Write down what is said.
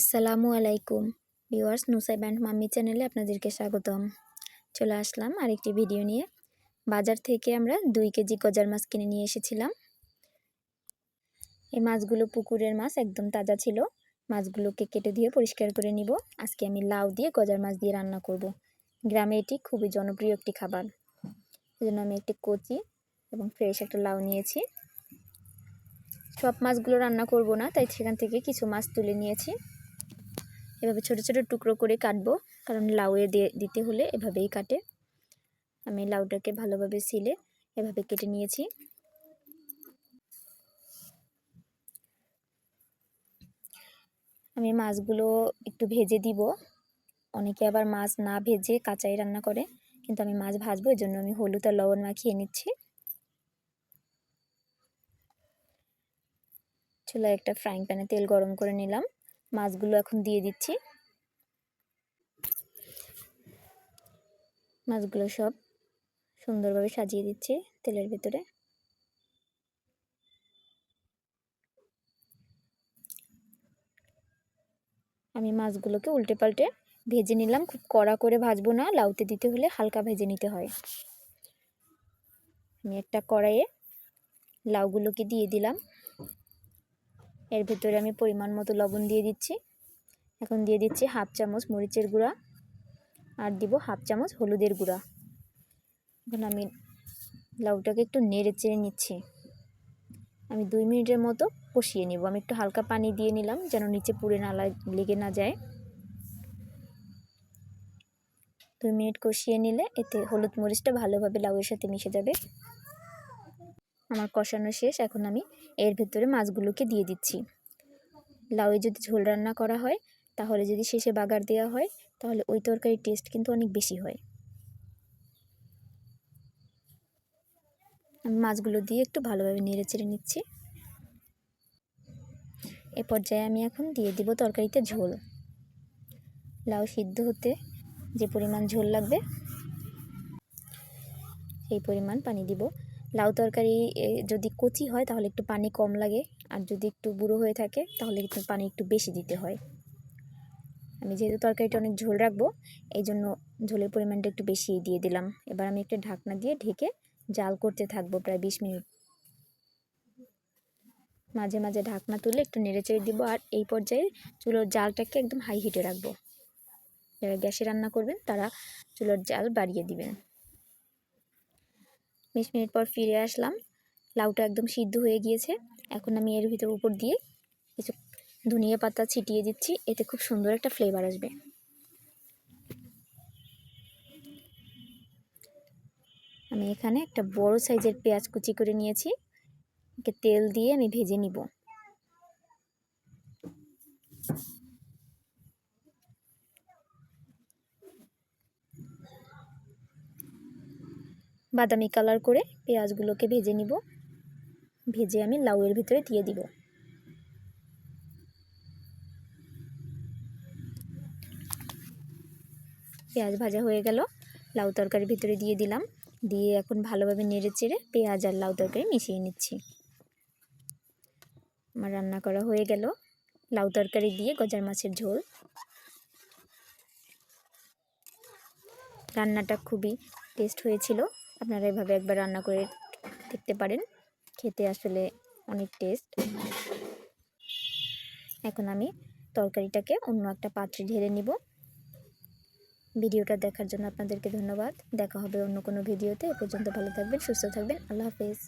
আসসালামু আলাইকুম। Viewers, Nusair band mummy চ্যানেলে আপনাদেরকে স্বাগতম। চলে আসলাম আরেকটি ভিডিও নিয়ে। বাজার থেকে আমরা দুই কেজি গজার মাছ কিনে নিয়ে এসেছিলাম। এই মাছগুলো পুকুরের মাছ, একদম তাজা ছিল। মাছগুলোকে কেটে দিয়ে পরিষ্কার করে নিব। আজকে আমি লাউ দিয়ে গজার মাছ দিয়ে রান্না করব। গ্রামে এটি খুবই জনপ্রিয় একটি খাবার। জন্য আমি একটি কচি এবং ফ্রেশ একটা লাউ নিয়েছি। সব মাছগুলো রান্না করব না, তাই সেখান থেকে কিছু মাছ তুলে নিয়েছি। এভাবে ছোট ছোট টুকরো করে কাটবো। কারণ লাউয়ে দিতে হলে এভাবেই কাটে। আমি লাউটাকে ভালোভাবে সিলে এভাবে কেটে নিয়েছি। আমি মাছগুলো একটু ভেজে দিব। অনেকে আবার মাছ না ভেজে কাঁচাই রান্না করে, কিন্তু আমি মাছ ভাজবো, এই জন্য আমি হলুদ আর লবণ মাখিয়ে নিচ্ছি। চুলায় একটা ফ্রাইং প্যানে তেল গরম করে নিলাম। মাছগুলো এখন দিয়ে দিচ্ছি। মাছগুলো সব সুন্দরভাবে সাজিয়ে দিচ্ছি তেলের ভেতরে। আমি মাছগুলোকে উল্টে পাল্টে ভেজে নিলাম। খুব কড়া করে ভাজবো না, লাউতে দিতে হলে হালকা ভেজে নিতে হয়। আমি একটা কড়াইয়ে লাউগুলোকে দিয়ে দিলাম। এর ভেতরে আমি পরিমাণ মতো লবণ দিয়ে দিচ্ছি। এখন দিয়ে দিচ্ছি হাফ চামচ মরিচের গুঁড়া আর দিব হাফ চামচ হলুদের গুঁড়া। এখন আমি লাউটাকে একটু নেড়ে চেড়ে নিচ্ছি। আমি দুই মিনিটের মতো কষিয়ে নিব। আমি একটু হালকা পানি দিয়ে নিলাম যেন নিচে পুড়ে না লেগে না যায়। দুই মিনিট কষিয়ে নিলে এতে হলুদ মরিচটা ভালোভাবে লাউয়ের সাথে মিশে যাবে। আমার কষানো শেষ, এখন আমি এর ভেতরে মাছগুলোকে দিয়ে দিচ্ছি। লাউয়ে যদি ঝোল রান্না করা হয়, তাহলে যদি শেষে বাগার দেওয়া হয়, তাহলে ওই তরকারির টেস্ট কিন্তু অনেক বেশি হয়। আমি মাছগুলো দিয়ে একটু ভালোভাবে নেড়ে চেড়ে নিচ্ছি। এ পর্যায়ে আমি এখন দিয়ে দিব তরকারিতে ঝোল। লাউ সিদ্ধ হতে যে পরিমাণ ঝোল লাগবে সেই পরিমাণ পানি দিব। লাউ তরকারি যদি কচি হয় তাহলে একটু পানি কম লাগে। আর যদি একটু বুড়ো হয়ে থাকে তাহলে একটু পানি একটু বেশি দিতে হয়। আমি যেহেতু তরকারিটা অনেক ঝোল রাখব এই জন্য ঝোলের পরিমাণটা একটু বেশি দিয়ে দিলাম। এবার আমি একটা ঢাকনা দিয়ে ঢেকে জাল করতে থাকব প্রায় বিশ মিনিট। মাঝে মাঝে ঢাকনা তুলে একটু নেড়ে চেড়ে দিব আর এই পর্যায়ে চুলোর জালটাকে একদম হাই হিটে রাখব। যারা গ্যাসে রান্না করবেন তারা চুলোর জাল বাড়িয়ে দিবেন। বিশ মিনিট পর ফিরে আসলাম। লাউটা একদম সিদ্ধ হয়ে গিয়েছে। এখন আমি এর ভিতর উপর দিয়ে কিছু ধনিয়া পাতা ছিটিয়ে দিচ্ছি। এতে খুব সুন্দর একটা ফ্লেভার আসবে। আমি এখানে একটা বড় সাইজের পেঁয়াজ কুচি করে নিয়েছি। তেল দিয়ে আমি ভেজে নিব। বাদামি কালার করে পেঁয়াজগুলোকে ভেজে নিব। ভেজে আমি লাউয়ের ভিতরে দিয়ে দিব। পেঁয়াজ ভাজা হয়ে গেল। লাউ তরকারির ভিতরে দিয়ে দিলাম। দিয়ে এখন ভালোভাবে নেড়ে চেড়ে পেঁয়াজ আর লাউ তরকারি মিশিয়ে নিচ্ছি। আমার রান্না করা হয়ে গেল। লাউ তরকারি দিয়ে গজার মাছের ঝোল। রান্নাটা খুবই টেস্ট হয়েছিল। আপনারা এভাবে একবার রান্না করে দেখতে পারেন। খেতে আসলে অনেক টেস্ট এখন আমি তরকারিটাকে অন্য একটা পাত্রে ঢেলে নিব। ভিডিওটা দেখার জন্য আপনাদেরকে ধন্যবাদ। দেখা হবে অন্য কোনো ভিডিওতে। এ পর্যন্ত ভালো থাকবেন, সুস্থ থাকবেন। আল্লাহ হাফেজ।